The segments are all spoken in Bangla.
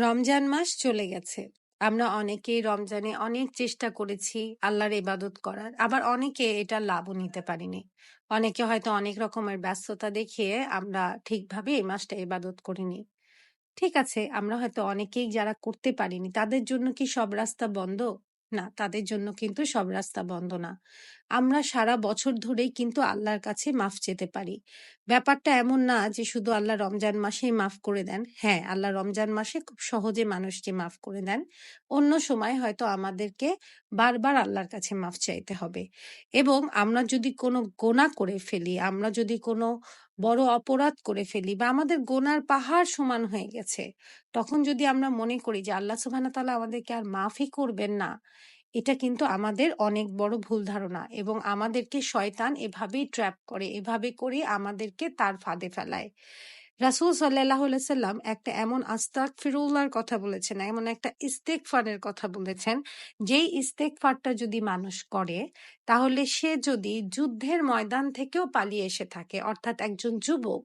রমজান মাস চলে গেছে। আমরা অনেকেই রমজানে অনেক চেষ্টা করেছি আল্লাহর ইবাদত করার। আবার অনেকে এটা লাভও নিতে পারিনি। অনেকে হয়তো অনেক রকমের ব্যস্ততা দেখিয়ে আমরা ঠিকভাবে এই মাসটা ইবাদত করিনি। ঠিক আছে, আমরা হয়তো অনেকেই যারা করতে পারিনি তাদের জন্য কি সব রাস্তা বন্ধ? না, তাদের জন্য কিন্তু সব রাস্তা বন্ধ না। আমরা সারা বছর ধরেই কিন্তু আল্লাহর কাছে মাফ চেতে পারি। ব্যাপারটা এমন না যে শুধু আল্লাহ রমজান মাসেই মাফ করে দেন। হ্যাঁ, আল্লাহ রমজান মাসে খুব সহজে মানুষকে মাফ করে দেন। অন্য সময় হয়তো আমাদেরকে বারবার আল্লাহর কাছে মাফ চাইতে হবে। এবং আমরা যদি কোনো গোনা করে ফেলি, আমরা যদি কোনো বড় অপরাধ করে ফেলি বা আমাদের গোনার পাহাড় সমান হয়ে গেছে, তখন যদি আমরা মনে করি যে আল্লাহ ওয়া তাআলা আমাদেরকে আর মাফই করবেন না, এটা কিন্তু আমাদের অনেক বড় ভুল ধারণা এবং আমাদেরকে শয়তান এভাবেই ট্র্যাপ করে এভাবে করে আমাদেরকে তার ফাঁদে ফেলায়। রাসুল সাল্লাহ সাল্লাম একটা এমন আস্তাক ফিরুল্লাহর কথা বলেছেন, এমন একটা ইস্তেকফারের কথা বলেছেন, যেই ইস্তেক ফারটা যদি মানুষ করে, তাহলে সে যদি যুদ্ধের ময়দান থেকেও পালিয়ে এসে থাকে, অর্থাৎ একজন যুবক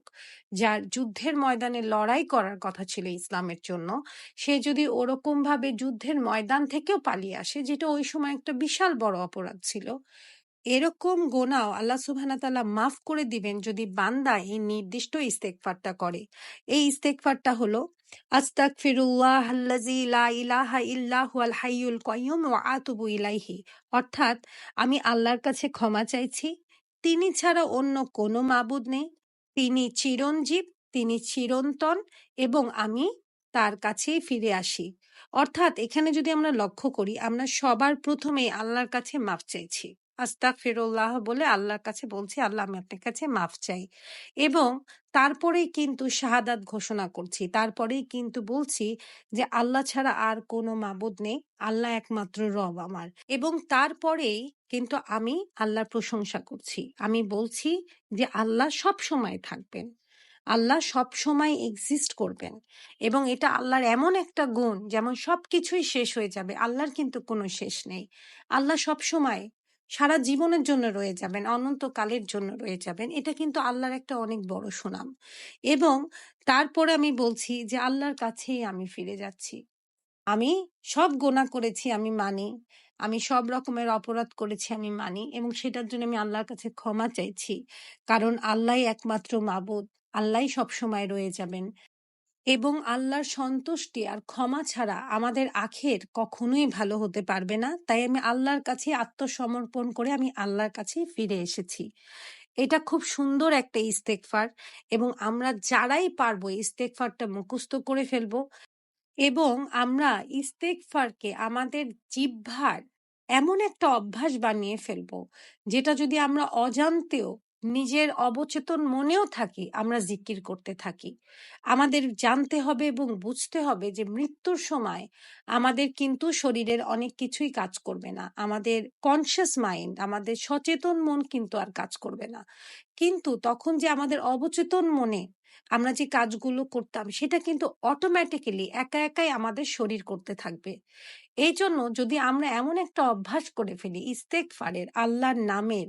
যার যুদ্ধের ময়দানে লড়াই করার কথা ছিল ইসলামের জন্য, সে যদি ওরকম ভাবে যুদ্ধের ময়দান থেকেও পালিয়ে আসে, যেটা ওই সময় একটা বিশাল বড় অপরাধ ছিল এরকম গোনাও আল্লাহ সুবহানাহু তাআলা মাফ করে দিবেন যদি বান্দা এই নির্দিষ্ট ইস্তেগফারটা করে। এই ইস্তেগফারটা হলো ইলাইহি। অর্থাৎ আমি আল্লাহর কাছে ক্ষমা চাইছি, তিনি ছাড়া অন্য কোনো মাবুদ নেই, তিনি চিরঞ্জীব, তিনি চিরন্তন এবং আমি তার কাছেই ফিরে আসি। অর্থাৎ এখানে যদি আমরা লক্ষ্য করি, আমরা সবার প্রথমেই আল্লাহর কাছে মাফ চাইছি। আস্তাক ফিরুল্লাহ বলে আল্লাহর কাছে বলছি, আল্লাহ, আমি আপনার কাছে মাফ চাই। এবং তারপরেই কিন্তু শাহাদাত ঘোষণা করছি। তারপরেই কিন্তু বলছি যে, আল্লাহ ছাড়া আর কোনো মাবুদ নেই। আল্লাহ একমাত্র রব আমার। এবং তারপরেই কিন্তু আমি আল্লাহর প্রশংসা করছি। আমি বলছি যে, আল্লাহ সব সময় থাকবেন। আল্লাহ সব সময় এক্সিস্ট করবেন। এবং এটা আল্লাহর এমন একটা গুণ, যেমন সব কিছুই শেষ হয়ে যাবে। আল্লাহর কিন্তু কোনো শেষ নেই। আল্লাহ সব সময় সারা জীবনের জন্য রয়ে যাবেন, অনন্তকালের জন্য রয়ে যাবেন। এটা কিন্তু আল্লাহর একটা অনেক বড় সুনাম। এবং তারপরে আমি বলছি যে আল্লাহর কাছেই আমি ফিরে যাচ্ছি। আমি সব গোনা করেছি, আমি মানি। আমি সব রকমের অপরাধ করেছি, আমি মানি। এবং সেটার জন্য আমি আল্লাহর কাছে ক্ষমা চাইছি। কারণ আল্লাহ একমাত্র মাবুদ। আল্লাহ সবসময় রয়ে যাবেন। এবং আল্লাহর সন্তুষ্টি আর ক্ষমা ছাড়া আমাদের আখের কখনোই ভালো হতে পারবে না। তাই আমি আল্লাহর কাছে আত্মসমর্পণ করে আমি আল্লাহর কাছে ফিরে এসেছি। এটা খুব সুন্দর একটা ইস্তেকফার এবং আমরা যারাই পারব ইস্তেকফারটা মুখস্থ করে ফেলব এবং আমরা ইস্তেকফারকে আমাদের জিহ্বার এমন একটা অভ্যাস বানিয়ে ফেলব যেটা যদি আমরা অজান্তেও নিজের অবচেতন মনেও থাকি, আমরা জিকির করতে থাকি। আমাদের জানতে হবে এবং বুঝতে হবে যে মৃত্যুর সময় আমাদের কিন্তু শরীরের অনেক কিছুই কাজ করবে না। আমাদের কনসিয়াস মাইন্ড আমাদের সচেতন মন কিন্তু আর কাজ করবে না। কিন্তু তখন যে আমাদের অবচেতন মনে আমরা যে কাজগুলো করতাম, সেটা কিন্তু অটোমেটিক্যালি একা একাই আমাদের শরীর করতে থাকবে। এই জন্য যদি আমরা এমন একটা অভ্যাস করে ফেলি ইস্তেকফারের আল্লাহর নামের,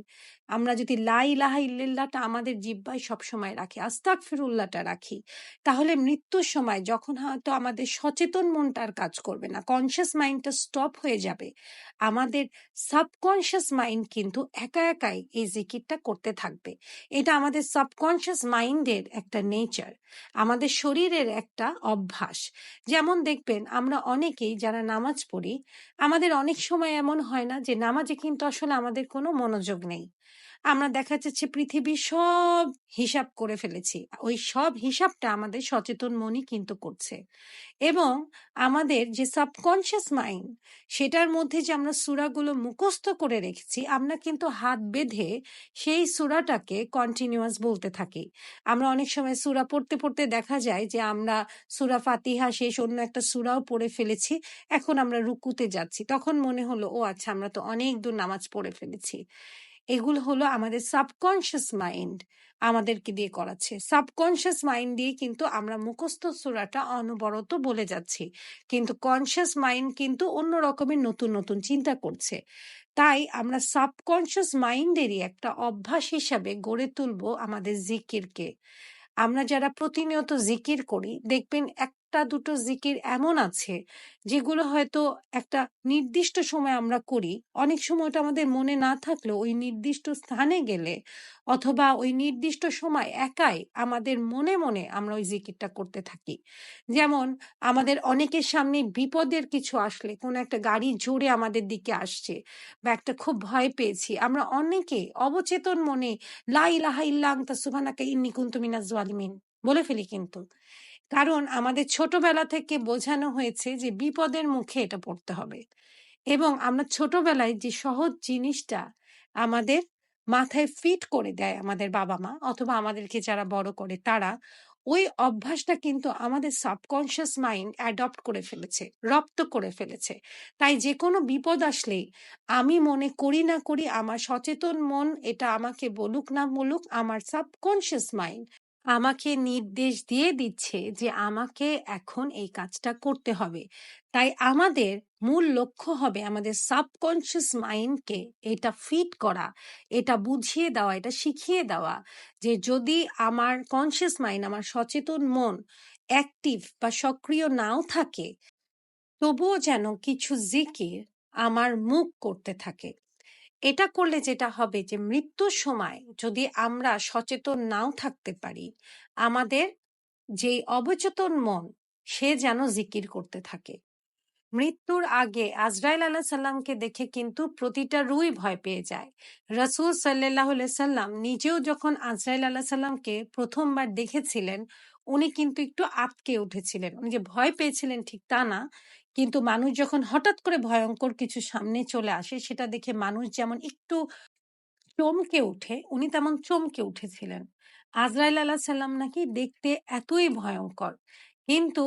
আমরা যদি লা ইলাহা ইল্লাল্লাহটা আমাদের জিব্বায় সবসময় রাখি আস্তাক ফিরুল্লাহটা রাখি, তাহলে মৃত্যুর সময় যখন হয়তো আমাদের সচেতন মনটা আর কাজ করবে না কনসিয়াস মাইন্ডটা স্টপ হয়ে যাবে, আমাদের সাবকনশিয়াস মাইন্ড কিন্তু একা একাই এই জিকিরটা করতে থাকবে। এটা আমাদের সাবকনশিয়াস মাইন্ডের একটা নেচার। আমাদের শরীরের একটা অভ্যাস। যেমন দেখবেন, আমরা অনেকেই যারা নামাজ পড়ি, আমাদের অনেক সময় এমন হয় না যে, নামাজে কিন্তু আসলে আমাদের কোনো মনোযোগ নেই। আমরা দেখা যাচ্ছে পৃথিবীর সব হিসাব করে ফেলেছি। ওই সব হিসাবটা আমাদের সচেতন মনই কিন্তু করছে। এবং আমাদের যে সাবকনশিয়াস মাইন্ড সেটার মধ্যে যে আমরা সুরাগুলো মুখস্থ করে রেখেছি, আমরা কিন্তু হাত বেঁধে সেই সুরাটাকে কন্টিনিউয়াস বলতে থাকি। আমরা অনেক সময় সুরা পড়তে পড়তে দেখা যায় যে আমরা সুরা ফাতিহা শেষ অন্য একটা সুরাও পড়ে ফেলেছি, এখন আমরা রুকুতে যাচ্ছি। তখন মনে হলো, ও আচ্ছা আমরা তো অনেক দূর নামাজ পড়ে ফেলেছি। এগুলো হলো আমাদের সাবকনশিয়াস মাইন্ড আমাদেরকে দিয়ে করাচ্ছে। সাবকনশিয়াস মাইন্ড দিয়ে কিন্তু আমরা মুখস্থ সুরাটা অনবরত বলে যাচ্ছি। কিন্তু কনসিয়াস মাইন্ড কিন্তু অন্য রকমের নতুন নতুন চিন্তা করছে। তাই আমরা সাবকনশিয়াস মাইন্ডেরই একটা অভ্যাস হিসাবে গড়ে তুলব আমাদের জিকিরকে। আমরা যারা প্রতিনিয়ত জিকির করি, দেখবেন এক একটা দুটো জিকির এমন আছে, যেগুলো হয়তো একটা নির্দিষ্ট সময় আমরা করি। অনেক সময় ওটা আমাদের মনে না থাকলেও ওই নির্দিষ্ট স্থানে গেলে অথবা ওই নির্দিষ্ট সময় একাই আমাদের মনে মনে আমরা ওই জিকিরটা করতে থাকি। যেমন আমাদের অনেকের সামনে বিপদের কিছু আসলে, কোনো একটা গাড়ি জোরে আমাদের দিকে আসছে বা একটা খুব ভয় পেয়েছি, আমরা অনেকে অবচেতন মনে লা ইলাহা ইল্লা আনতা সুবহানাকা ইন্নী কুনতু মিনাজ জালিমিন বলে ফেলি কিন্তু। কারণ আমাদের ছোটবেলা থেকে বোঝানো হয়েছে যে বিপদের মুখে এটা পড়তে হবে। এবং আমরা ছোটবেলায় যে সহজ জিনিসটা আমাদের মাথায় ফিট করে দেয় আমাদের বাবা মা অথবা আমাদেরকে যারা বড় করে তারা, ওই অভ্যাসটা কিন্তু আমাদের সাবকনশিয়াস মাইন্ড অ্যাডপ্ট করে ফেলেছে, রপ্ত করে ফেলেছে। তাই যে কোনো বিপদ আসলেই আমি মনে করি না করি, আমার সচেতন মন এটা আমাকে বলুক না বলুক, আমার সাবকনশিয়াস মাইন্ড আমাকে নির্দেশ দিয়ে দিচ্ছে যে, আমাকে এখন এই কাজটা করতে হবে। তাই আমাদের মূল লক্ষ্য হবে আমাদের সাবকনশিয়াস মাইন্ডকে এটা ফিট করা, এটা বুঝিয়ে দেওয়া, এটা শিখিয়ে দেওয়া যে, যদি আমার কনসিয়াস মাইন্ড, আমার সচেতন মন অ্যাক্টিভ বা সক্রিয় নাও থাকে, তবুও যেন কিছু জিকির আমার মুখ করতে থাকে। এটা করলে যেটা হবে যে, মৃত্যুর সময় যদি আমরা সচেতন নাও থাকতে পারি, আমাদের যে অবচেতন মন, সে যেন জিকির করতে থাকে। মৃত্যুর আগে আজরাইল আল্লাহ সাল্লামকে দেখে কিন্তু প্রতিটা রুই ভয় পেয়ে যায়। রসুল সাল্লাহ সাল্লাম নিজেও যখন আজরাইল আল্লাহ সাল্লামকে প্রথমবার দেখেছিলেন, উনি কিন্তু একটু আটকে উঠেছিলেন। উনি যে ভয় পেয়েছিলেন ঠিক তা না কিন্তু মানুষ যখন হঠাৎ করে ভয়ঙ্কর কিছু সামনে চলে আসে, সেটা দেখে মানুষ যেমন একটু চমকে উঠে উনি তেমন চমকে উঠেছিলেন। আজরাইল আল্লাহ সাল্লাম নাকি দেখতে এতই ভয়ঙ্কর। কিন্তু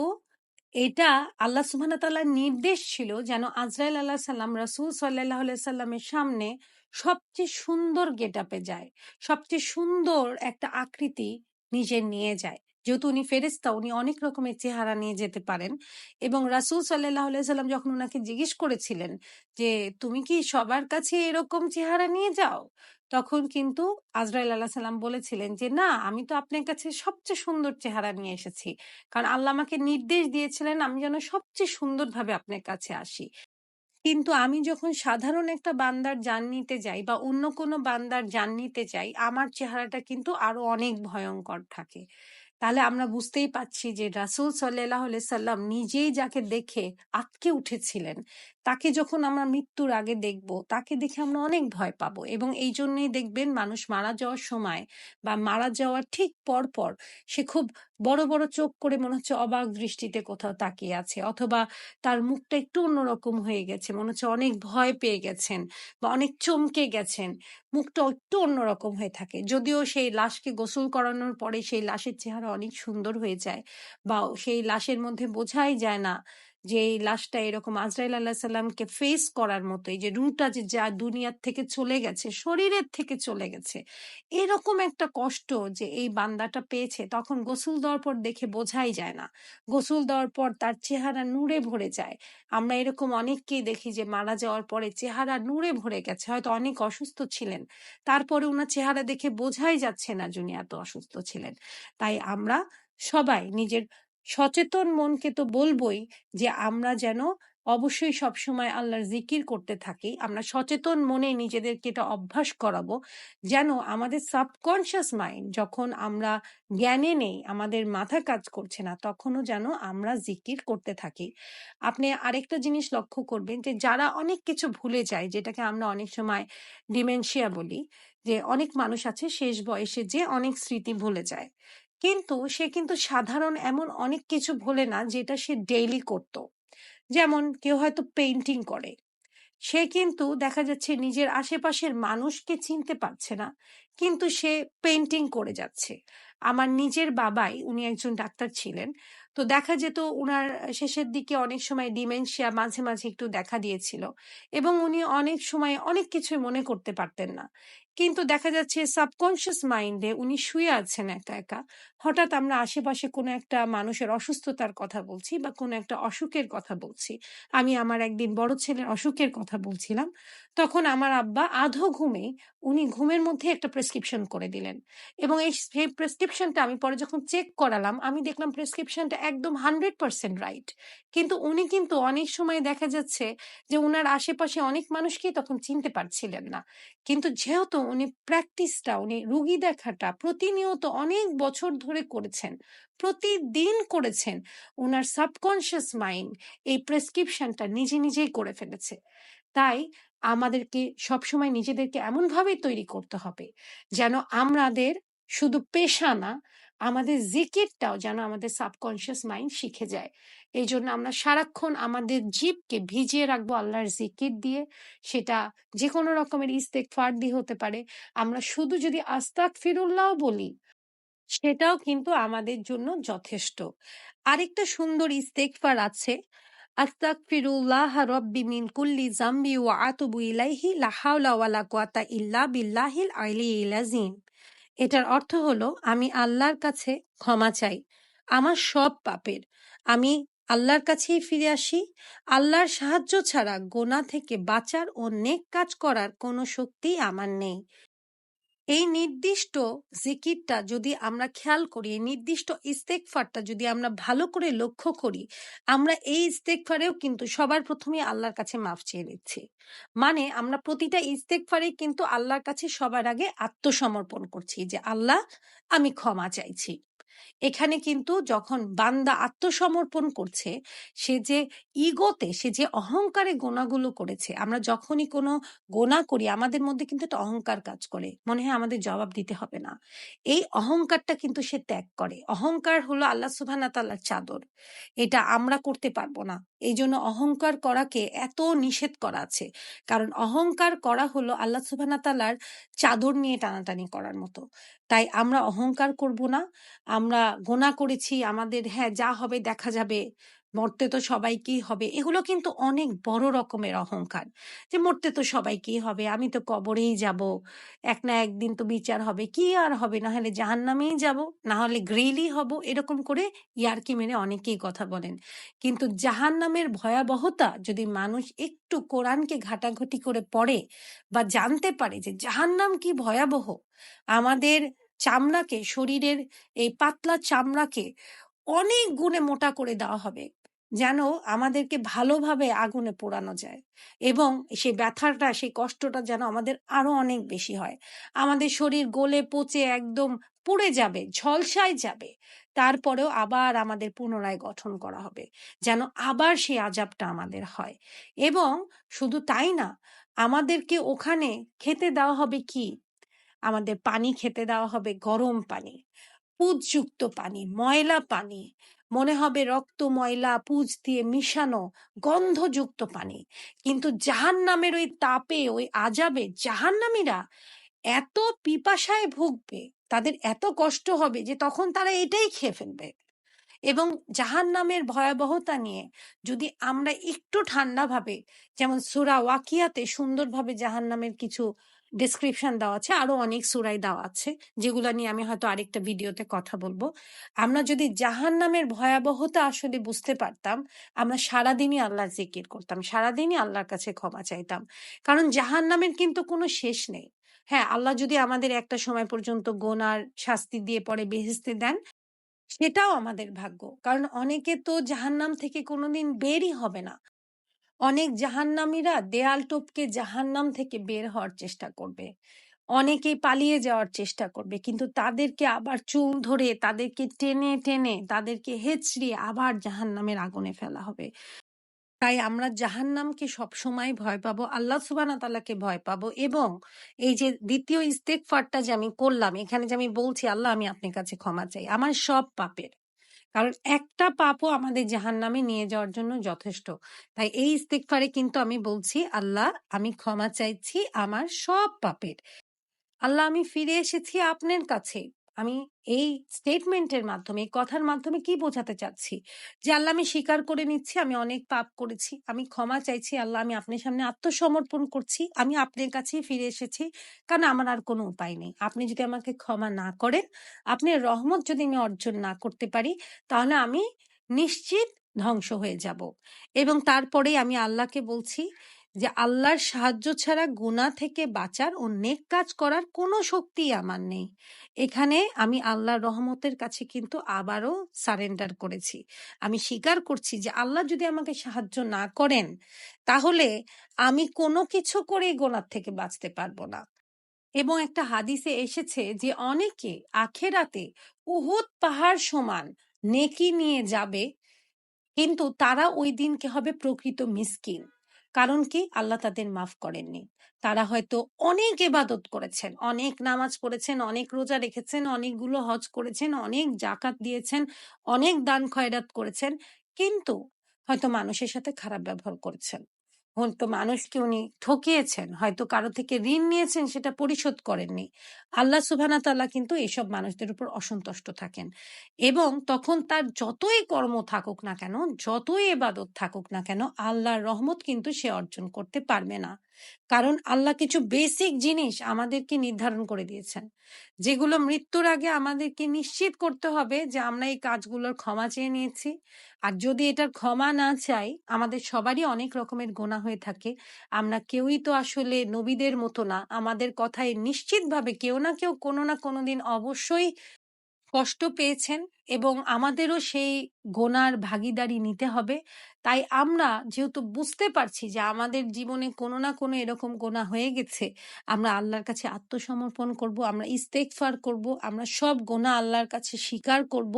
এটা আল্লাহ সুবহান তাআলার নির্দেশ ছিল যেন আজরাইল আল্লাহ সাল্লাম রাসূল আলাইহি সাল্লামের সামনে সবচেয়ে সুন্দর গেটআপে যায়, সবচেয়ে সুন্দর একটা আকৃতি নিজে নিয়ে যায়। যেহেতু উনি ফেরেস্তা উনি অনেক রকমের চেহারা নিয়ে যেতে পারেন এবং রাসূল আলাইহি সাল্লাম যখন ওনাকে জিজ্ঞেস করেছিলেন যে, তুমি কি সবার কাছে এরকম চেহারা নিয়ে যাও? তখন কিন্তু আজরাইল আল্লাহ সাল্লাম বলেছিলেন যে, না, আমি তো আপনার কাছে সবচেয়ে সুন্দর চেহারা নিয়ে এসেছি। কারণ আল্লাহ আমাকে নির্দেশ দিয়েছিলেন আমি যেন সবচেয়ে সুন্দরভাবে আপনার কাছে আসি। কিন্তু আমি যখন সাধারণ একটা বান্দার জান নিতে যাই বা অন্য কোনো বান্দার জান নিতে যাই, আমার চেহারাটা কিন্তু আরও অনেক ভয়ঙ্কর থাকে। তাহলে আমরা বুঝতেই পাচ্ছি যে রাসুল সাল্লাহ সাল্লাম নিজেই যাকে দেখে আটকে উঠেছিলেন, তাকে যখন আমরা মৃত্যুর আগে দেখব, তাকে দেখে আমরা অনেক ভয় পাবো এবং এই জন্যই দেখবেন মানুষ মারা যাওয়ার সময় বা মারা যাওয়ার ঠিক পর পর সে খুব বড় বড় চোখ করে মনে হচ্ছে অবাক দৃষ্টিতে কোথাও তাকিয়ে আছে অথবা তার মুখটা একটু অন্যরকম হয়ে গেছে, মনে হচ্ছে অনেক ভয় পেয়ে গেছেন বা অনেক চমকে গেছেন মুখটা একটু অন্যরকম হয়ে থাকে। যদিও সেই লাশকে গোসল করানোর পরে সেই লাশের চেহারা অনেক সুন্দর হয়ে যায় বা সেই লাশের মধ্যে বোঝাই যায় না। যে এই লাশটা এরকম আজরাইল আল্লাহ সাল্লামকে ফেস করার মতো, এই যে রুটা যে যা দুনিয়ার থেকে চলে গেছে, শরীরের থেকে চলে গেছে, এরকম একটা কষ্ট যে এই বান্দাটা পেয়েছে, তখন গোসল দেওয়ার পর দেখে বোঝাই যায় না। গোসল দেওয়ার পর তার চেহারা নূরে ভরে যায়। আমরা এরকম অনেককেই দেখি যে মারা যাওয়ার পরে চেহারা নূরে ভরে গেছে, হয়তো অনেক অসুস্থ ছিলেন। তারপরে ওনার চেহারা দেখে বোঝাই যাচ্ছে না যিনি এত অসুস্থ ছিলেন। তাই আমরা সবাই নিজের সচেতন মনকে তো বলবই যে, আমরা যেন অবশ্যই সবসময় আল্লাহর জিকির করতে থাকি। আমরা সচেতন মনে নিজেদেরকে এটা অভ্যাস করাবো যেন আমাদের সাবকনশিয়াস মাইন্ড যখন আমরা জ্ঞানে নেই, আমাদের মাথা কাজ করছে না, তখনও যেন আমরা জিকির করতে থাকি। আপনি আরেকটা জিনিস লক্ষ্য করবেন যে, যারা অনেক কিছু ভুলে যায়, যেটাকে আমরা অনেক সময় ডিমেনশিয়া বলি, যে অনেক মানুষ আছে, শেষ বয়সে যে অনেক স্মৃতি ভুলে যায়। কিন্তু সে কিন্তু সাধারণ এমন অনেক কিছু ভোলে না যেটা সে ডেইলি করত। যেমন কেউ হয়তো পেইন্টিং করে। সে কিন্তু দেখা যাচ্ছে নিজের আশেপাশের মানুষকে চিনতে পারছে না, কিন্তু সে পেন্টিং করে যাচ্ছে। আমার নিজের বাবাই, উনি একজন ডাক্তার ছিলেন তো দেখা যেত উনার শেষের দিকে অনেক সময় ডিমেনশিয়া মাঝে মাঝে একটু দেখা দিয়েছিল এবং উনি অনেক সময় অনেক কিছু মনে করতে পারতেন না। কিন্তু দেখা যাচ্ছে সাবকনশিয়াস মাইন্ডে উনি শুয়ে আছেন একা একা। হঠাৎ আমরা আশেপাশে কোনো একটা মানুষের অসুস্থতার কথা বলছি বা কোনো একটা অসুখের কথা বলছি। আমি আমার একদিন বড় ছেলের অসুখের কথা বলছিলাম। তখন আমার আব্বা আধো ঘুমে উনি ঘুমের মধ্যে একটা প্রেসক্রিপশন করে দিলেন এবং এই সেই প্রেসক্রিপশনটা আমি পরে যখন চেক করালাম, আমি দেখলাম প্রেসক্রিপশনটা একদম হান্ড্রেড পার্সেন্ট রাইট কিন্তু উনি কিন্তু অনেক সময় দেখা যাচ্ছে যে, উনার আশেপাশে অনেক মানুষকেই তখন চিনতে পারছিলেন না। কিন্তু যেহেতু উনি প্র্যাকটিসটা উনি রুগী দেখাটা প্রতিনিয়ত অনেক বছর ধরে করেছেন, প্রতিদিন করেছেন, উনার সাবকনশিয়াস মাইন্ড এই প্রেসক্রিপশনটা নিজে নিজেই করে ফেলেছে। তাই আমাদেরকে সবসময় নিজেদেরকে এমনভাবেই তৈরি করতে হবে যেন আমাদের শুধু পেশা না আমাদের জিকিরটাও যেন আমাদের সাবকনশিয়াস মাইন্ড শিখে যায়। এই জন্য আমরা সারাক্ষণ আমাদের জীবকে ভিজিয়ে রাখব আল্লাহর জিকির দিয়ে। সেটা যে কোনো রকমের ইস্তেক ফার দিয়ে হতে পারে। আমরা শুধু যদি আস্তাক ফিরুল্লাহ বলি, সেটাও কিন্তু আমাদের জন্য যথেষ্ট। আরেকটা সুন্দর ইস্তেকফার আছে, আস্তাগফিরুল্লাহ রব্বি মিন কুল্লি জাম্বি ওয়া আতুবু ইলাইহি লা ওয়ালা ইল্লা বিল্লাহিল আলিয়্যিল আযীম। এটার অর্থ হলো, আমি আল্লাহর কাছে ক্ষমা চাই। আমার সব পাপের, আমি আল্লাহর কাছেই ফিরে আসি। আল্লাহর সাহায্য ছাড়া গোনা থেকে বাঁচার ও নেক কাজ করার কোনো শক্তি আমার নেই। এই নির্দিষ্ট জিকিরটা যদি আমরা খেয়াল করি, এই নির্দিষ্ট ইস্তেকফারটা যদি আমরা ভালো করে লক্ষ্য করি, আমরা এই ইস্তেকফারেও কিন্তু সবার প্রথমে আল্লাহর কাছে মাফ চেয়ে নিচ্ছি। মানে আমরা প্রতিটা ইস্তেকফারে কিন্তু আল্লাহর কাছে সবার আগে আত্মসমর্পণ করছি যে, আল্লাহ, আমি ক্ষমা চাইছি। এখানে কিন্তু যখন বান্দা আত্মসমর্পণ করছে, সে যে ইগোতে, সে যে অহংকারে গোনাগুলো করেছে, আমরা যখনই কোনো গোনা করি, আমাদের মধ্যে কিন্তু একটা অহংকার কাজ করে। মনে হয় আমাদের জবাব দিতে হবে না। এই অহংকারটা কিন্তু সে ত্যাগ করে। অহংকার হলো আল্লাহ সুবাহ চাদর। এটা আমরা করতে পারব না। এই জন্য অহংকার করাকে এত নিষেধ করা আছে। কারণ অহংকার করা হলো আল্লাহ সুবাহ তালার চাদর নিয়ে টানাটানি করার মতো। তাই আমরা অহংকার করব না। আমরা গোনা করেছি, আমাদের হ্যাঁ যা হবে দেখা যাবে। মরতে তো সবাইকেই হবে। এগুলো কিন্তু অনেক বড় রকমের অহংকার যে, মরতে তো সবাইকেই হবে। আমি তো কবরেই যাব। এক না একদিন তো বিচার হবে। কি আর হবে? না হলে জাহান নামেই যাব না হলে গ্রেইলি হব। এরকম করে ইয়ারকি মেরে অনেকেই কথা বলেন। কিন্তু জাহান নামের ভয়াবহতা যদি মানুষ একটু কোরআনকে ঘাটাঘাটি করে পড়ে বা জানতে পারে যে জাহান নাম কি ভয়াবহ? আমাদের চামড়াকে, শরীরের এই পাতলা চামড়াকে অনেক গুণে মোটা করে দেওয়া হবে। যেন আমাদেরকে ভালোভাবে আগুনে পোড়ানো যায় এবং সেই ব্যথাটা, সেই কষ্টটা যেন আমাদের আরও অনেক বেশি হয়। আমাদের শরীর গলে পচে একদম পুড়ে যাবে, ঝলসায় যাবে। তারপরেও আবার আমাদের পুনরায় গঠন করা হবে, যেন আবার সেই আজাবটা আমাদের হয়। এবং শুধু তাই না, আমাদেরকে ওখানে খেতে দেওয়া হবে কি? আমাদের পানি খেতে দেওয়া হবে গরম পানি পুজযুক্ত পানি, ময়লা পানি। মনে হবে রক্ত, ময়লা, পুজ দিয়ে মিশানো গন্ধযুক্ত পানি। কিন্তু জাহান নামের ওই তাপে, ওই আজাবে জাহান নামীরা এত পিপাসায় ভুগবে, তাদের এত কষ্ট হবে যে তখন তারা এটাই খেয়ে ফেলবে। এবং জাহান নামের ভয়াবহতা নিয়ে যদি আমরা একটু ঠান্ডা ভাবে, যেমন সুরা ওয়াকিয়াতে সুন্দরভাবে জাহান নামের কিছু ডিসক্রিপশন দেওয়া আছে, আরও অনেক সুরাই দেওয়া আছে, যেগুলো নিয়ে আমি হয়তো আরেকটা ভিডিওতে কথা বলব। আমরা যদি জাহান নামের ভয়াবহতা আসলে বুঝতে পারতাম, আমরা সারাদিনই আল্লাহর জিকির করতাম, সারাদিনই আল্লাহর কাছে ক্ষমা চাইতাম। কারণ জাহান নামের কিন্তু কোনো শেষ নেই। হ্যাঁ আল্লাহ যদি আমাদের একটা সময় পর্যন্ত গোনার শাস্তি দিয়ে পরে বেহেস্তে দেন, সেটাও আমাদের ভাগ্য। কারণ অনেকে তো জাহান্নাম থেকে কোনোদিন বেরই হবে না। অনেক জাহান্নামীরা দেয়াল টপকে জাহান্নাম থেকে বের হওয়ার চেষ্টা করবে। অনেকেই পালিয়ে যাওয়ার চেষ্টা করবে, কিন্তু তাদেরকে আবার চুল ধরে, তাদেরকে টেনে টেনে, তাদেরকে হেঁচড়িয়ে আবার জাহান্নামের আগুনে ফেলা হবে। তাই আমরা জাহান্নামকে সবসময় ভয় পাবো, আল্লাহ সুবানা তাল্লাহকে ভয় পাবো এবং এই যে দ্বিতীয় ইস্তেকফারটা যে আমি করলাম, এখানে যে আমি বলছি, আল্লাহ আমি আপনার কাছে ক্ষমা চাই। আমার সব পাপের কারণ একটা পাপও আমাদের জাহান নামে নিয়ে যাওয়ার জন্য যথেষ্ট। তাই এই ইস্তেকফারে কিন্তু আমি বলছি, আল্লাহ, আমি ক্ষমা চাইছি আমার সব পাপের। আল্লাহ, আমি ফিরে এসেছি আপনার কাছে। আমি এই স্টেটমেন্টের মাধ্যমে, এই কথার মাধ্যমে কি বোঝাতে চাচ্ছি? যে আল্লাহ আমি স্বীকার করে নিচ্ছি, আমি অনেক পাপ করেছি। আমি ক্ষমা চাইছি, আল্লাহ আমি আপনার সামনে আত্মসমর্পণ করছি, আমি আপনার কাছেই ফিরে এসেছি। কারণ আমার আর কোনো উপায় নেই। আপনি যদি আমাকে ক্ষমা না করেন আপনি রহমত যদি আমি অর্জন না করতে পারি, তাহলে আমি নিশ্চিত ধ্বংস হয়ে যাব। এবং তারপরে আমি আল্লাহকে বলছি যে আল্লাহর সাহায্য ছাড়া গুনাহ থেকে বাঁচার ও নেক কাজ করার কোনো শক্তিই আমার নেই। এখানে আমি আল্লাহর রহমতের কাছে কিন্তু আবারও সারেন্ডার করেছি। আমি স্বীকার করছি যে আল্লাহ যদি আমাকে সাহায্য না করেন, তাহলে আমি কোনো কিছু করেই গোনার থেকে বাঁচতে পারব না। এবং একটা হাদিসে এসেছে যে অনেকে আখেরাতে উহুদ পাহাড় সমান নেকি নিয়ে যাবে, কিন্তু তারা ওই দিনকে হবে প্রকৃত মিসকিন কারণ কি? আল্লাহ তাদের মাফ করেননি। তারা হয়তো অনেক এবাদত করেছেন, অনেক নামাজ পড়েছেন, অনেক রোজা রেখেছেন, অনেকগুলো হজ করেছেন, অনেক জাকাত দিয়েছেন, অনেক দান খয়রাত করেছেন, কিন্তু হয়তো মানুষের সাথে খারাপ ব্যবহার করেছেন। হয়তো মানুষকে উনি ঠকিয়েছেন। হয়তো কারও থেকে ঋণ নিয়েছেন, সেটা পরিশোধ করেননি। আল্লাহ সুবহানা তাল্লাহ কিন্তু এসব মানুষদের উপর অসন্তুষ্ট থাকেন। এবং তখন তার যতই কর্ম থাকুক না কেন, যতই এবাদত থাকুক না কেন, আল্লাহর রহমত কিন্তু সে অর্জন করতে পারবে না। কারণ আল্লাহ কিছু বেসিক জিনিস আমাদেরকে নির্ধারণ করে দিয়েছেন। যেগুলো মৃত্যুর আগে আমাদেরকে নিশ্চিত করতে হবে যে আমরা এই কাজগুলোর ক্ষমা চেয়ে নিয়েছি। আর যদি এটার ক্ষমা না চাই, আমাদের সবারই অনেক রকমের গোনা হয়ে থাকে। আমরা কেউই তো আসলে নবীদের মতো না। আমাদের কথায় নিশ্চিতভাবে কেউ না কেউ কোনো না কোনো দিন অবশ্যই কষ্ট পেয়েছেন এবং আমাদেরও সেই গোনার ভাগিদারি নিতে হবে। তাই আমরা যেহেতু বুঝতে পারছি যে আমাদের জীবনে কোনো না কোনো এরকম গোনা হয়ে গেছে, আমরা আল্লাহর কাছে আত্মসমর্পণ করব, আমরা ইস্তেকফার করব, আমরা সব গোনা আল্লাহর কাছে স্বীকার করব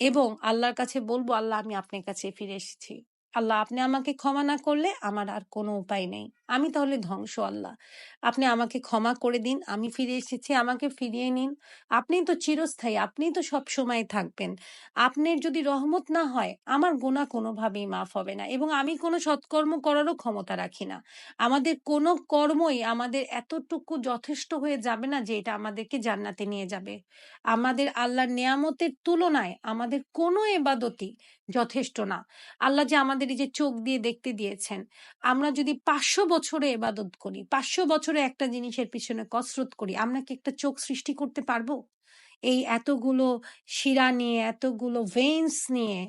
এবং আল্লাহর কাছে বলব, আল্লাহ, আমি আপনার কাছে ফিরে এসেছি। আল্লাহ, আপনি আমাকে ক্ষমা না করলে আমার আর কোনো উপায় নেই। আমি তাহলে ধ্বংস আল্লাহ। আপনি আমাকে ক্ষমা করে দিন, আমি ফিরে এসেছি, আমাকে ফিরিয়ে নিন। আপনি তো চিরস্থায়ী আপনি তো সব সময় থাকবেন। আপনার যদি রহমত না হয়, আমার গোনা কোনোভাবেই মাফ হবে না এবং আমি কোনো সৎকর্ম করারও ক্ষমতা রাখি না। আমাদের কোনো কর্মই আমাদের এতটুকু যথেষ্ট হয়ে যাবে না যে এটা আমাদেরকে জান্নাতে নিয়ে যাবে। আমাদের আল্লাহর নেয়ামতের তুলনায় আমাদের কোনো এবাদতই যথেষ্ট না। আল্লাহ যে আমাদের এই যে চোখ দিয়ে দেখতে দিয়েছেন, আমরা যদি পাঁচশো বছরে এবাদত করি, পাঁচশো বছরে একটা জিনিসের পিছনে কসরত করি, আমরা কি একটা চোখ সৃষ্টি করতে পারব? এই এতগুলো শিরা নিয়ে, এতগুলো ভেন্স নিয়ে,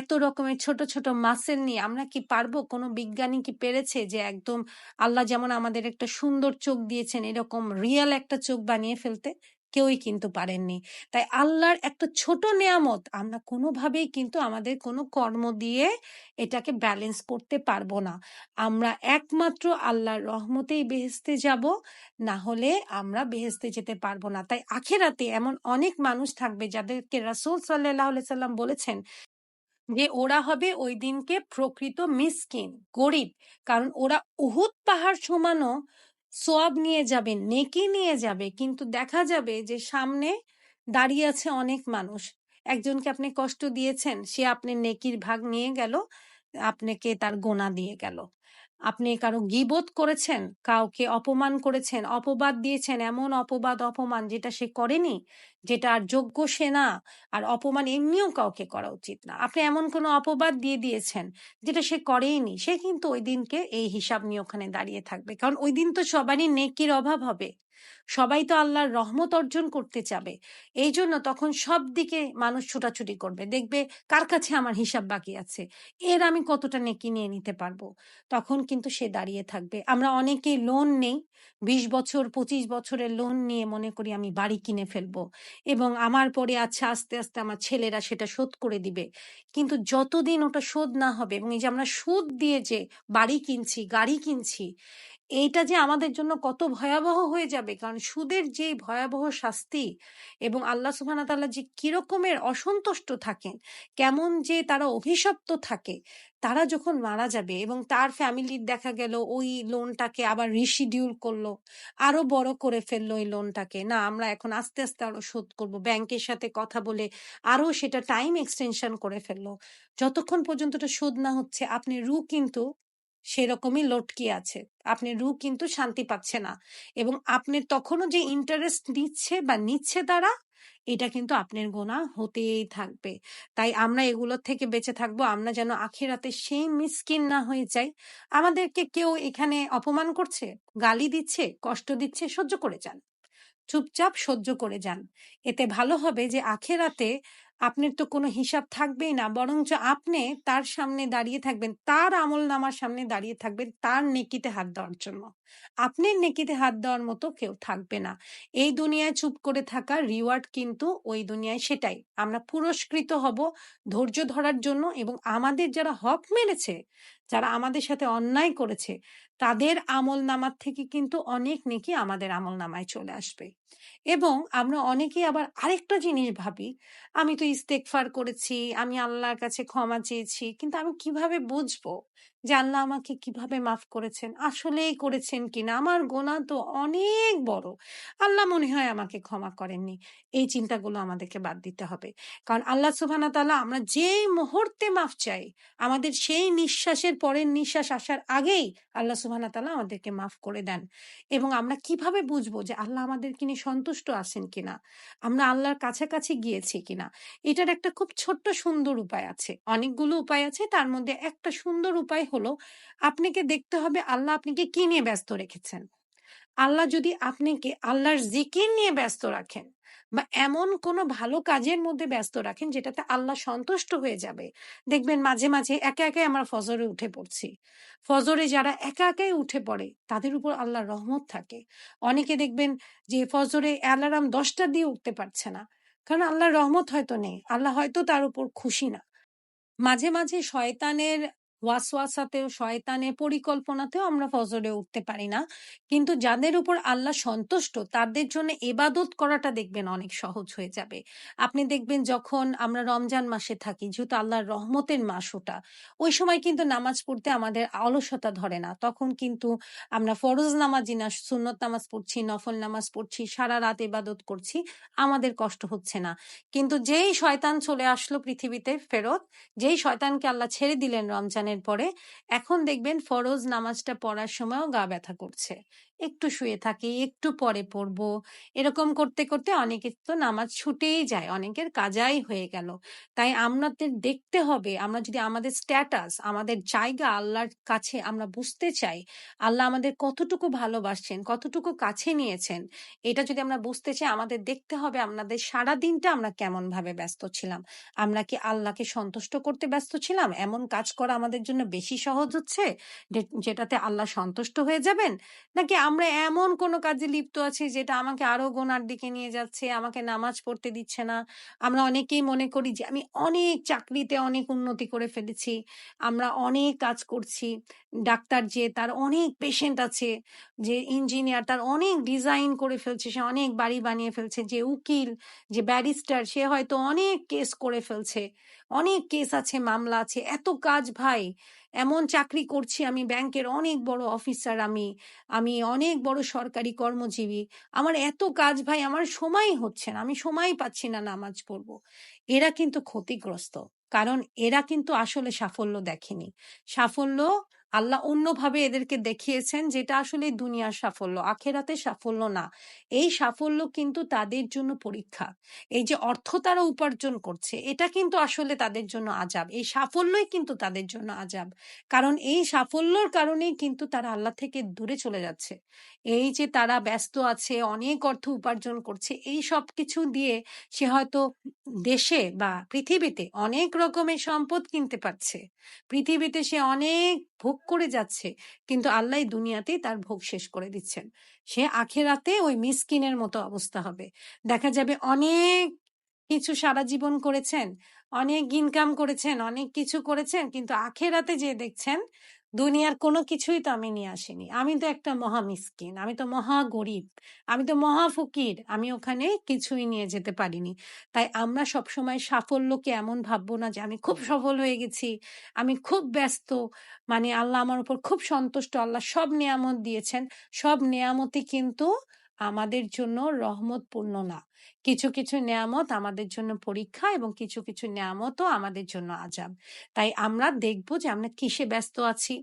এত রকমের ছোট ছোট মাসেল নিয়ে আমরা কি পারব? কোনো বিজ্ঞানী কি পেরেছে যে একদম আল্লাহ যেমন আমাদের একটা সুন্দর চোখ দিয়েছেন, এরকম রিয়েল একটা চোখ বানিয়ে ফেলতে? কেউই কিন্তু পারেননি। তাই আল্লাহর একটা ছোট নেয়ামত আমরা কোনোভাবেই কিন্তু আমাদের কোনো কর্ম দিয়ে এটাকে ব্যালেন্স করতে পারব না। আমরা একমাত্র আল্লাহর রহমতেই বেহেস্তে যাব, না হলে আমরা বেহেস্তে যেতে পারব না। তাই আখেরাতে এমন অনেক মানুষ থাকবে যাদেরকে রাসূল আলাইহি সাল্লাম বলেছেন যে ওরা হবে ওই দিনকে প্রকৃত মিসকিন, গরিব। কারণ ওরা উহুদ পাহাড় সমানও সোয়াব নিয়ে যাবে, নেকি নিয়ে যাবে, কিন্তু দেখা যাবে যে সামনে দাঁড়িয়ে আছে অনেক মানুষ। একজনকে আপনি কষ্ট দিয়েছেন, সে আপনি নেকির ভাগ নিয়ে গেল। আপনাকে তার গোনা দিয়ে গেল। আপনি কারও গিবোধ করেছেন? কাউকে অপমান করেছেন? অপবাদ দিয়েছেন? এমন অপবাদ, অপমান যেটা সে করেনি, যেটা আর যোগ্য সে না। আর অপমান এমনিও কাউকে করা উচিত না। আপনি এমন কোনো অপবাদ দিয়ে দিয়েছেন যেটা সে করেইনি। সে কিন্তু ওই দিনকে এই হিসাব নিয়ে ওখানে দাঁড়িয়ে থাকবে। কারণ ওই দিন তো সবারই নেকির অভাব হবে। সবাই তো আল্লাহর রহমত অর্জন করতে চাবে। এই জন্য তখন সব দিকে মানুষ ছোটাছুটি করবে। দেখবে কার কাছে আমার হিসাব বাকি আছে? এর আমি কতটা নেকি নিয়ে নিতে পারব? তখন কিন্তু সে দাঁড়িয়ে থাকবে। আমরা অনেকেই লোন নেই। বিশ বছর, পঁচিশ বছরের লোন নিয়ে মনে করি আমি বাড়ি কিনে ফেলব এবং আমার পরে আচ্ছা আস্তে আস্তে আমার ছেলেরা সেটা শোধ করে দিবে। কিন্তু যতদিন ওটা শোধ না হবে এবং এই যে আমরা সুদ দিয়ে যে বাড়ি কিনছি, গাড়ি কিনছি এইটা যে আমাদের জন্য কত ভয়াবহ হয়ে যাবে। কারণ সুদের যে ভয়াবহ শাস্তি এবং আল্লাহ ওয়া যে কিরকমের অসন্তুষ্ট থাকেন, কেমন যে তারা অভিশপ্ত থাকে, তারা যখন মারা যাবে এবং তার ফ্যামিলির দেখা গেল ওই লোনটাকে আবার রিশিডিউল করল, আরও বড় করে ফেলল ওই লোনটাকে না আমরা এখন আস্তে আস্তে আরও শোধ করব ব্যাংকের সাথে কথা বলে আরও সেটা টাইম এক্সটেনশন করে ফেলল, যতক্ষণ পর্যন্ত শোধ না হচ্ছে, আপনি রু কিন্তু সেরকমই লটকে আছে। আপনি রু কিন্তু শান্তি পাচ্ছে না এবং আপনি তখনও যে ইন্টারেস্ট নিচ্ছে বা নিচ্ছে তারা, এটা কিন্তু আপনার গোনা হতেই থাকবে। তাই আমরা এগুলোর থেকে বেঁচে থাকব, আমরা যেন আখিরাতে সেই মিসকিন না হয়ে যাই। আমাদেরকে কেউ এখানে অপমান করছে, গালি দিচ্ছে, কষ্ট দিচ্ছে, সহ্য করে যান। চুপচাপ সহ্য করে যান। এতে ভালো হবে যে আখেরাতে আপনার তো কোনো হিসাব থাকবেই না। বরঞ্চ আপনি তার সামনে দাঁড়িয়ে থাকবেন, তার আমল নামার সামনে দাঁড়িয়ে থাকবেন, তার নেকিতে হাত দেওয়ার জন্য। আপনার নেকিতে হাত দেওয়ার মতো কেউ থাকবে না। এই দুনিয়ায় চুপ করে থাকা রিওয়ার্ড কিন্তু ওই দুনিয়ায় সেটাই। আমরা পুরস্কৃত হব ধৈর্য ধরার জন্য এবং আমাদের যারা হক মেরেছে, যারা আমাদের সাথে অন্যায় করেছে তাদের আমল নামার থেকে কিন্তু অনেক নেকি আমাদের আমল নামায় চলে আসবে। এবং আমরা অনেকেই আবার আরেকটা জিনিস ভাবি, আমি তো ইস্তেকফার করেছি, আমি আল্লাহর কাছে ক্ষমা চেয়েছি, কিন্তু আমি কীভাবে বুঝব? যে আল্লাহ আমাকে কীভাবে মাফ করেছেন? আসলেই করেছেন কিনা আমার গোনা তো অনেক বড়। আল্লাহ মনে হয় আমাকে ক্ষমা করেননি। এই চিন্তাগুলো আমাদেরকে বাদ দিতে হবে। কারণ আল্লাহ তাআলা আমরা যেই মুহূর্তে মাফ চাই, আমাদের সেই নিঃশ্বাসের পরের নিঃশ্বাস আসার আগেই আল্লাহ সুবহানা তাআলা আমাদেরকে মাফ করে দেন। এবং আমরা কীভাবে বুঝব যে আল্লাহ আমাদের কিনে সন্তুষ্ট আছেন কিনা আমরা আল্লাহর কাছাকাছি গিয়েছি কিনা এটার একটা খুব ছোট্ট সুন্দর উপায় আছে। অনেকগুলো উপায় আছে। তার মধ্যে একটা সুন্দর উপায় আপনাকে দেখতে হবে আল্লাহ আপনাকে কি নিয়ে ব্যস্ত রেখেছেন? আল্লাহ যদি আপনাকে আল্লাহর জিকির নিয়ে ব্যস্ত রাখেন বা এমন কোনো ভালো কাজের মধ্যে ব্যস্ত রাখেন যেটাতে আল্লাহ সন্তুষ্ট হয়ে যাবে, দেখবেন মাঝে মাঝে একে একে আমরা ফজরে উঠে পড়ছি। ফজরে যারা একা একাই উঠে পড়ে, তাদের উপর আল্লাহর রহমত থাকে। অনেকে দেখবেন যে ফজরে অ্যালার্ম দশটা দিয়ে উঠতে পারছে না, কারণ আল্লাহর রহমত হয়তো নেই, আল্লাহ হয়তো তার উপর খুশি না। মাঝে মাঝে শয়তানের ওয়াসওয়াসাতেও, শয়তানের পরিকল্পনাতেও আমরা ফজরে উঠতে পারি না। কিন্তু যাদের উপর আল্লাহ সন্তুষ্ট, তাদের জন্য এবাদত করাটা দেখবেন অনেক সহজ হয়ে যাবে। আপনি দেখবেন যখন আমরা রমজান মাসে থাকি, যেহেতু আল্লাহর রহমতের মাস ওটা, ওই সময় কিন্তু নামাজ পড়তে আমাদের অলসতা ধরে না। তখন কিন্তু আমরা ফরজ নামাজি না, সুন্নত নামাজ পড়ছি, নফল নামাজ পড়ছি, সারা রাত এবাদত করছি, আমাদের কষ্ট হচ্ছে না। কিন্তু যেই শয়তান চলে আসলো পৃথিবীতে ফেরত, যেই শয়তানকে আল্লাহ ছেড়ে দিলেন রমজানের পরে এখন দেখবেন ফরজ নামাজটা পড়ার সময়ও গা ব্যথা করছে। একটু শুয়ে থাকি, একটু পরে পড়ব। এরকম করতে করতে অনেকের তো নামাজ ছুটেই যায়, অনেকের কাজাই হয়ে গেল। তাই আমাদের দেখতে হবে, আমরা যদি আমাদের স্ট্যাটাস আমাদের জায়গা আল্লাহর কাছে আমরা বুঝতে চাই, আল্লাহ আমাদের কতটুকু ভালোবাসছেন, কতটুকু কাছে নিয়েছেন, এটা যদি আমরা বুঝতে চাই, আমাদের দেখতে হবে আমাদের সারা দিনটা আমরা কেমন ভাবে ব্যস্ত ছিলাম। আমরা কি আল্লাহকে সন্তুষ্ট করতে ব্যস্ত ছিলাম? এমন কাজ করা আমাদের জন্য বেশি সহজ হচ্ছে যেটাতে আল্লাহ সন্তুষ্ট হয়ে যাবেন? নাকি আমরা এমন কোনো কাজে লিপ্ত আছি যেটা আমাকে আরও গোনার দিকে নিয়ে যাচ্ছে, আমাকে নামাজ পড়তে দিচ্ছে না। আমরা অনেকেই মনে করি যে, আমি অনেক চাকরিতে অনেক উন্নতি করে ফেলেছি, আমরা অনেক কাজ করছি। ডাক্তার যে, তার অনেক পেশেন্ট আছে, যে ইঞ্জিনিয়ার তার অনেক ডিজাইন করে ফেলছে, সে অনেক বাড়ি বানিয়ে ফেলছে, যে, উকিল, যে ব্যারিস্টার সে হয়তো অনেক কেস করে ফেলছে। অনেক কেস আছে, মামলা আছে। এত কাজ ভাই এমন চাকরি করছি আমি ব্যাংকের অনেক বড় অফিসার আমি আমি অনেক বড় সরকারি কর্মজীবী। আমার এত কাজ ভাই, আমার সময় হচ্ছে না, আমি সময় পাচ্ছি না নামাজ পড়ব। এরা কিন্তু ক্ষতিগ্রস্ত, কারণ এরা কিন্তু আসলে সাফল্য দেখেনি। সাফল্য আল্লাহ অন্যভাবে এদেরকে দেখিয়েছেন যেটা আসলে দুনিয়ার সাফল্য, আখেরাতে সাফল্য না। এই সাফল্য কিন্তু তাদের জন্য পরীক্ষা। এই যে অর্থ তারা উপার্জন করছে, এটা কিন্তু আসলে তাদের জন্য আজাব এই সাফল্যই কিন্তু তাদের জন্য আজাব কারণ এই সাফল্যর কারণেই কিন্তু তারা আল্লাহ থেকে দূরে চলে যাচ্ছে। এই যে তারা ব্যস্ত আছে, অনেক অর্থ উপার্জন করছে, এই সব কিছু দিয়ে সে হয়তো দেশে বা পৃথিবীতে অনেক রকমের সম্পদ কিনতে পারছে। পৃথিবীতে সে অনেক ভোগ করে যাচ্ছে। কিন্তু আল্লাহ দুনিয়াতেই তার ভোগ শেষ করে দিচ্ছেন। সে আখেরাতে ওই মিসকিনের মতো অবস্থা হবে। দেখা যাবে অনেক কিছু সারা জীবন করেছেন, অনেক ইনকাম করেছেন, অনেক কিছু করেছেন, কিন্তু আখেরাতে যে দেখছেন দুনিয়ার কোনো কিছুই তো আমি নিয়ে আসিনি। আমি তো একটা মহা মিসকিন, আমি তো মহা গরিব, আমি তো মহা ফকির, আমি ওখানে কিছুই নিয়ে যেতে পারিনি। তাই আমরা সবসময় সাফল্যকে এমন ভাববো না যে আমি খুব সফল হয়ে গেছি, আমি খুব ব্যস্ত মানে আল্লাহ আমার উপর খুব সন্তুষ্ট, আল্লাহ সব নিয়ামত দিয়েছেন। সব নিয়ামতই কিন্তু আমাদের জন্য রহমতপূর্ণ না। কিছু কিছু নিয়ামত আমাদের জন্য পরীক্ষা এবং কিছু কিছু নিয়ামতও আমাদের জন্য আজাব। তাই আমরা দেখব যে আমরা কিসে ব্যস্ত আছি?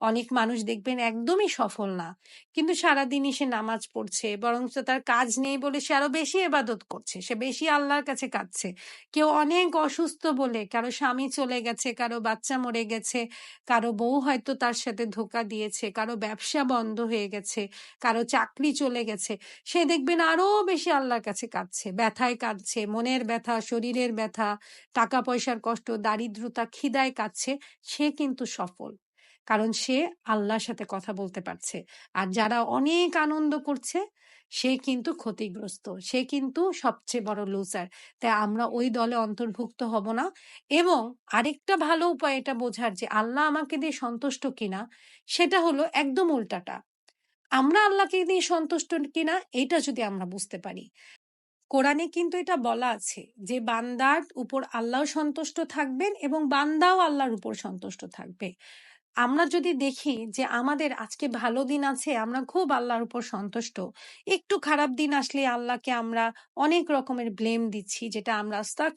অনেক মানুষ দেখবেন একদমই সফল না। কিন্তু সারাদিনই সে নামাজ পড়ছে, বরঞ্চ তার কাজ নেই বলে সে আরও বেশি এবাদত করছে, সে বেশি আল্লাহর কাছে কাঁদছে। কেউ অনেক অসুস্থ বলে, কারও স্বামী চলে গেছে, কারও বাচ্চা মরে গেছে, কারও বউ হয়তো তার সাথে ধোকা দিয়েছে, কারও ব্যবসা বন্ধ হয়ে গেছে, কারও চাকরি চলে গেছে। সে দেখবেন আরও বেশি আল্লাহর কাছে কাঁদছে। কাঁদছে, ব্যথায় কাঁদছে, মনের ব্যথা, শরীরের ব্যথা টাকা পয়সার কষ্ট, দারিদ্রতা, খিদায় কাঁদছে, সে কিন্তু সফল। কারণ সে আল্লাহর সাথে কথা বলতে পারছে। আর যারা অনেক আনন্দ করছে, সে কিন্তু ক্ষতিগ্রস্ত, সে কিন্তু সবচেয়ে বড় লুজার তাই আমরা ওই দলে অন্তর্ভুক্ত হব না। এবং আরেকটা ভালো উপায় এটা বোঝার যে আল্লাহ আমাকে দিয়ে সন্তুষ্ট কিনা, সেটা হলো একদম উল্টাটা। আমরা আল্লাহকে দিয়ে সন্তুষ্ট কিনা, এটা যদি আমরা বুঝতে পারি। কোরআনে কিন্তু এটা বলা আছে যে, বান্দার উপর আল্লাহ সন্তুষ্ট থাকবেন এবং বান্দাও আল্লাহর উপর সন্তুষ্ট থাকবে। আমরা যদি দেখি যে আমাদের আজকে ভালো দিন আছে, আমরা খুব আল্লাহর উপর সন্তুষ্ট। একটু খারাপ দিন আসলে আল্লাহকে আমরা অনেক রকমের ব্লেম দিচ্ছি, যেটা আমরা আস্তাক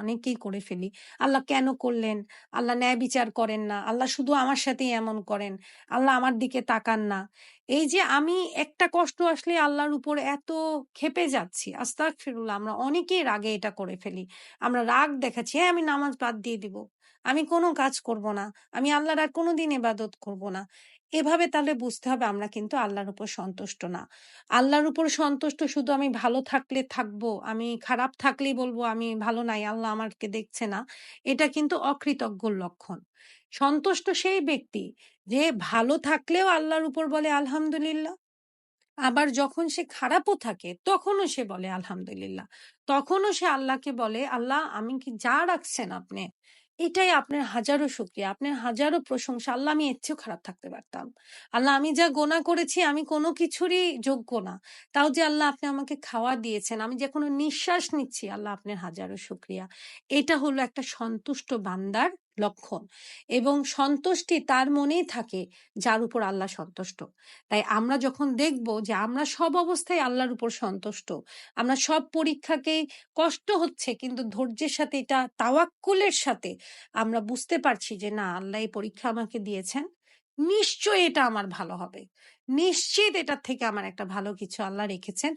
অনেকেই করে ফেলি। আল্লাহ কেন করলেন? আল্লাহ ন্যায় বিচার করেন না। আল্লাহ শুধু আমার সাথেই এমন করেন। আল্লাহ আমার দিকে তাকান না। এই যে আমি একটা কষ্ট আসলে আল্লাহর উপর এত খেপে যাচ্ছি আস্তাক ফিরুল্লাহ আমরা অনেকেই রাগে এটা করে ফেলি। আমরা রাগ দেখাচ্ছি হ্যাঁ আমি নামাজ বাদ দিয়ে দিব। আমি কোনো কাজ করব না। আমি আল্লাহর আর কোনোদিন ইবাদত করব না। এভাবে তাহলে বুঝতে হবে আমরা কিন্তু আল্লাহর উপর সন্তুষ্ট না। আল্লাহর উপর সন্তুষ্ট শুধু আমি ভালো থাকলে থাকব, আমি খারাপ থাকলেই বলব আমি ভালো নাই, আল্লাহ আমাকে দেখছে না। এটা কিন্তু অকৃতজ্ঞর লক্ষণ। সন্তুষ্ট সেই ব্যক্তি যে ভালো থাকলেও আল্লাহর উপর বলে আলহামদুলিল্লাহ, আবার যখন সে খারাপও থাকে তখনও সে বলে আলহামদুলিল্লাহ, তখনও সে আল্লাহকে বলে, আল্লাহ, আমি কি যা রাখছেন আপনি এটাই আপনার হাজারো শুক্রিয়া। আপনার হাজারো প্রশংসা। আল্লাহ আমি এর চেয়েও খারাপ থাকতে পারতাম। আল্লাহ আমি যা গোনা করেছি, আমি কোনো কিছুরই যোগ্য না। তাও যে আল্লাহ আপনি আমাকে খাওয়া দিয়েছেন, আমি যে কোনো নিঃশ্বাস নিচ্ছি, আল্লাহ আপনার হাজারো শুক্রিয়া। এটা হলো একটা সন্তুষ্ট বান্দার লক্ষণ এবং সন্তুষ্টি তার মনেই থাকে যার উপর আল্লাহ সন্তুষ্ট। তাই আমরা যখন দেখব যে আমরা সব অবস্থায় আল্লাহর উপর সন্তুষ্ট, আমরা সব পরীক্ষাকে কষ্ট হচ্ছে কিন্তু ধৈর্যের সাথে এটা তাওয়াক্কুলের সাথে আমরা বুঝতে পারছি যে না, আল্লাহ এই পরীক্ষা আমাকে দিয়েছেন নিশ্চয় এটা আমার ভালো হবে। নিশ্চিত এটার থেকে আমার একটা ভালো কিছু আল্লাহ রেখেছেন।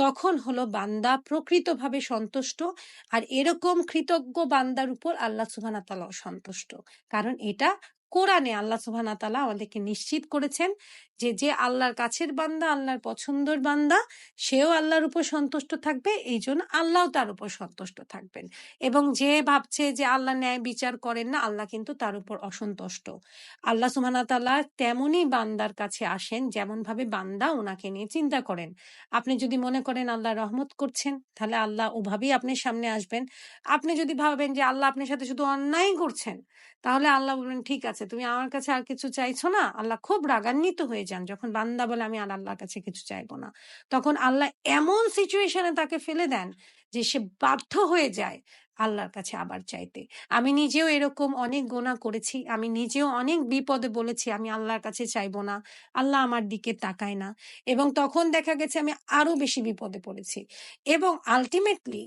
তখন হলো বান্দা প্রকৃতভাবে সন্তুষ্ট আর এরকম কৃতজ্ঞ বান্দার উপর আল্লাহ সুবাহ সন্তুষ্ট। কারণ এটা কোরআনে আল্লাহ সুবহানাহু তাআলা আমাদেরকে নিশ্চিত করেছেন যে যে আল্লাহর কাছের বান্দা আল্লাহর পছন্দের বান্দা, সেও আল্লাহর উপর সন্তুষ্ট থাকবে এই জন্য আল্লাহ তার উপর সন্তুষ্ট থাকবেন। এবং যে ভাবছে যে আল্লাহ ন্যায় বিচার করেন না, আল্লাহ কিন্তু তার উপর অসন্তুষ্ট। আল্লাহ সুবহানাহু তেমনই বান্দার কাছে আসেন যেমন ভাবে বান্দা ওনাকে নিয়ে চিন্তা করেন। আপনি যদি মনে করেন আল্লাহ রহমত করছেন, তাহলে আল্লাহ ওভাবেই আপনার সামনে আসবেন। আপনি যদি ভাবেন যে আল্লাহ আপনার সাথে শুধু অন্যায় করছেন, তাহলে আল্লাহ বলবেন, ঠিক আছে তুমি আমার কাছে আর কিছু চাইছো না? আল্লাহ খুব রাগান্বিত হয়ে যান যখন বান্দা বলে, আমি আর আল্লাহর কাছে কিছু চাইব না। তখন আল্লাহ এমন সিচুয়েশনে তাকে ফেলে দেন যে সে বাধ্য হয়ে যায় আল্লাহর কাছে আবার চাইতে। আমি নিজেও এরকম অনেক গোনা করেছি, আমি নিজেও অনেক বিপদে বলেছি, আমি আল্লাহর কাছে চাইব না, আল্লাহ আমার দিকে তাকায় না। এবং তখন দেখা গেছে, আমি আরও বেশি বিপদে পড়েছি। এবং আলটিমেটলি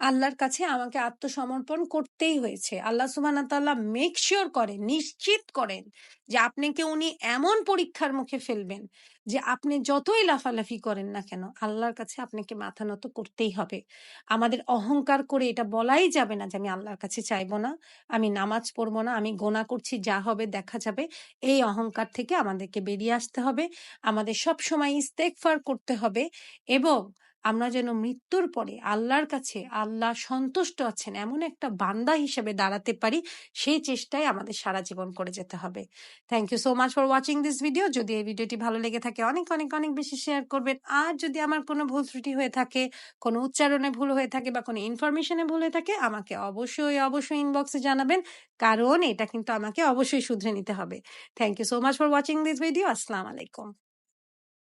আল্লাহর কাছে আমাকে আত্মসমর্পণ করতেই হয়েছে। আল্লাহ সুবহানাহু তাআলা মেক শিওর করেন, নিশ্চিত করেন যে আপনাকে উনি এমন পরীক্ষার মুখে ফেলবেন যে আপনি যতই লাফালাফি করেন না কেন, আল্লাহর কাছে আপনাকে মাথা নত করতেই হবে। আমাদের অহংকার করে এটা বলাই যাবে না যে আমি আল্লাহর কাছে চাইব না, আমি নামাজ পড়ব না, আমি গোনা করছি, যা হবে দেখা যাবে। এই অহংকার থেকে আমাদেরকে বেরিয়ে আসতে হবে। আমাদের সব সময় ইস্তেগফার করতে হবে এবং আমরা যেন মৃত্যুর পরে আল্লাহর কাছে আল্লাহ সন্তুষ্ট আছেন এমন একটা বান্দা হিসেবে দাঁড়াতে পারি, সেই চেষ্টাই আমাদের সারা জীবন করে যেতে হবে। Thank you so much for watching this video যদি এই ভিডিওটি ভালো লেগে থাকে, অনেক অনেক অনেক বেশি শেয়ার করবেন। আর যদি আমার কোনো ভুল ত্রুটি হয়ে থাকে, কোনো উচ্চারণে ভুল হয়ে থাকে বা কোনো ইনফরমেশনে ভুল হয়ে থাকে, আমাকে অবশ্যই অবশ্যই ইনবক্সে জানাবেন। কারণ এটা কিন্তু আমাকে অবশ্যই শুধরে নিতে হবে। Thank you so much for watching this video আসসালামু আলাইকুম